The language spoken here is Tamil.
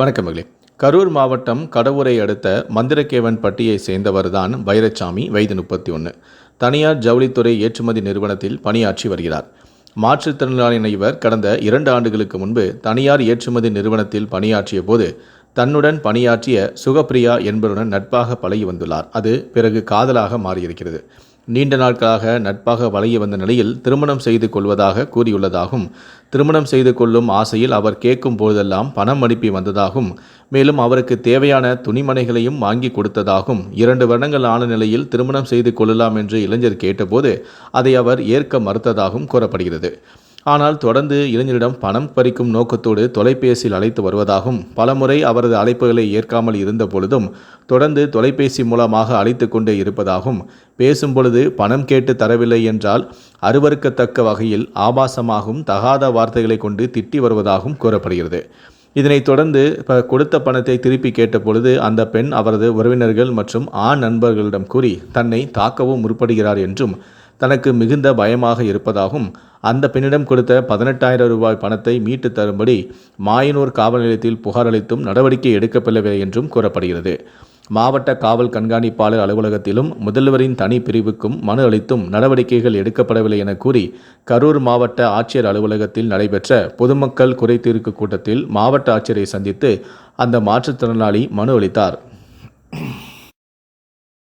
வணக்கம் மகளே. கரூர் மாவட்டம் கடவுரை அடுத்த மந்திரக்கேவன் பட்டியை சேர்ந்தவர்தான் வைரச்சாமி வயது முப்பத்தி ஒன்று தனியார் ஜவுளித்துறை ஏற்றுமதி நிறுவனத்தில் பணியாற்றி வருகிறார். மாற்றுத்திறனாளியான இவர் கடந்த இரண்டு ஆண்டுகளுக்கு முன்பு தனியார் ஏற்றுமதி நிறுவனத்தில் பணியாற்றிய போது தன்னுடன் பணியாற்றிய சுகப்பிரியா என்பவருடன் நட்பாக பழகி வந்துள்ளார். அது பிறகு காதலாக மாறியிருக்கிறது. நீண்ட நாட்களாக நட்பாக பழகி வந்த நிலையில் திருமணம் செய்து கொள்வதாக கூறியுள்ளதாகவும் திருமணம் செய்து கொள்ளும் ஆசையில் அவர் கேட்கும் போதெல்லாம் பணம் அனுப்பி வந்ததாகவும் மேலும் அவருக்கு தேவையான துணிமனைகளையும் வாங்கி கொடுத்ததாகவும் இரண்டு வருடங்கள் ஆன நிலையில் திருமணம் செய்து கொள்ளலாம் என்று இளைஞர் கேட்டபோது அதை அவர் ஏற்க மறுத்ததாகவும் கூறப்படுகிறது. ஆனால் தொடர்ந்து இளைஞரிடம் பணம் பறிக்கும் நோக்கத்தோடு தொலைபேசியில் அழைத்து வருவதாகவும் பலமுறை அவரது அழைப்புகளை ஏற்காமல் இருந்த பொழுதும் தொடர்ந்து தொலைபேசி மூலமாக அழைத்து கொண்டே இருப்பதாகவும் பேசும் பொழுது பணம் கேட்டு தரவில்லை என்றால் அருவருக்கத்தக்க வகையில் ஆபாசமாகவும் தகாத வார்த்தைகளை கொண்டு திட்டி வருவதாகவும் கூறப்படுகிறது. இதனைத் தொடர்ந்து ப- கொடுத்த பணத்தை திருப்பி கேட்ட பொழுது அந்த பெண் அவரது உறவினர்கள் மற்றும் ஆண் நண்பர்களிடம் கூறி தன்னை தாக்கவும் முற்படுகிறார் என்றும் தனக்கு மிகுந்த பயமாக இருப்பதாகவும் அந்த பெண்ணிடம் கொடுத்த பதினெட்டாயிரம் ரூபாய் பணத்தை மீட்டு தரும்படி மாயனூர் காவல் நிலையத்தில் புகார் அளித்தும் நடவடிக்கை எடுக்கப்படவில்லை என்றும் கூறப்படுகிறது. மாவட்ட காவல் கண்காணிப்பாளர் அலுவலகத்திலும் முதல்வரின் தனி பிரிவுக்கும் மனு அளித்தும் நடவடிக்கைகள் எடுக்கப்படவில்லை என கூறி கரூர் மாவட்ட ஆட்சியர் அலுவலகத்தில் நடைபெற்ற பொதுமக்கள் குறைதீர்க்கு கூட்டத்தில் மாவட்ட ஆட்சியரை சந்தித்து அந்த மாற்றுத்திறனாளி மனு அளித்தார்.